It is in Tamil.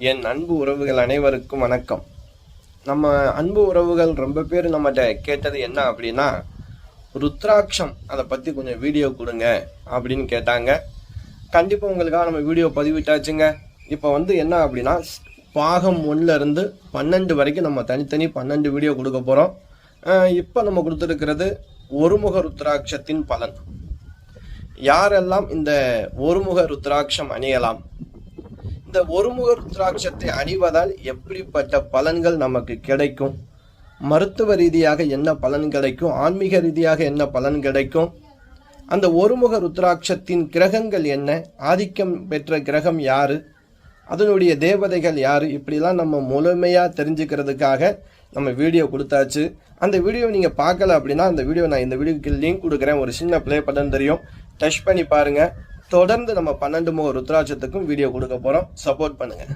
என் அன்பு உறவுகள் அனைவருக்கும் வணக்கம். நம்ம அன்பு உறவுகள் ரொம்ப பேர் நம்மகிட்ட கேட்டது என்ன அப்படின்னா ருத்ராட்சம் அதை பற்றி கொஞ்சம் வீடியோ கொடுங்க அப்படின்னு கேட்டாங்க. கண்டிப்பாக உங்களுக்காக நம்ம வீடியோ பதிவிட்டாச்சுங்க. இப்போ வந்து என்ன அப்படின்னா பாகம் ஒன்றுலேருந்து பன்னெண்டு வரைக்கும் நம்ம தனித்தனி பன்னெண்டு வீடியோ கொடுக்க போகிறோம் இப்போ நம்ம கொடுத்துருக்கிறது ஒருமுக ருத்ராட்சத்தின் பலன். யாரெல்லாம் இந்த ஒருமுக ருத்ராட்சம் அணியலாம்? இந்த ஒருமுக ருத்ராட்சத்தை அணிவதால் எப்படிப்பட்ட பலன்கள் நமக்கு கிடைக்கும்? மருத்துவ ரீதியாக என்ன பலன் கிடைக்கும்? ஆன்மீக ரீதியாக என்ன பலன் கிடைக்கும்? அந்த ஒருமுக ருத்ராட்சத்தின் கிரகங்கள் என்ன? ஆதிக்கம் பெற்ற கிரகம் யாரு? அதனுடைய தேவதைகள் யார்? இப்படிலாம் நம்ம முழுமையாக தெரிஞ்சுக்கிறதுக்காக நம்ம வீடியோ கொடுத்தாச்சு. அந்த வீடியோ நீங்கள் பார்க்கல அப்படின்னா அந்த வீடியோ நான் இந்த வீடியோக்கு லிங்க் கொடுக்குறேன். ஒரு சின்ன ப்ளே பட்டன் தெரியும். டச் பண்ணி பாருங்கள் தொடர்ந்து நம்ம பன்னெண்டு முக ருத்ராட்சத்துக்கும் வீடியோ கொடுக்க போகிறோம் சப்போர்ட் பண்ணுங்கள்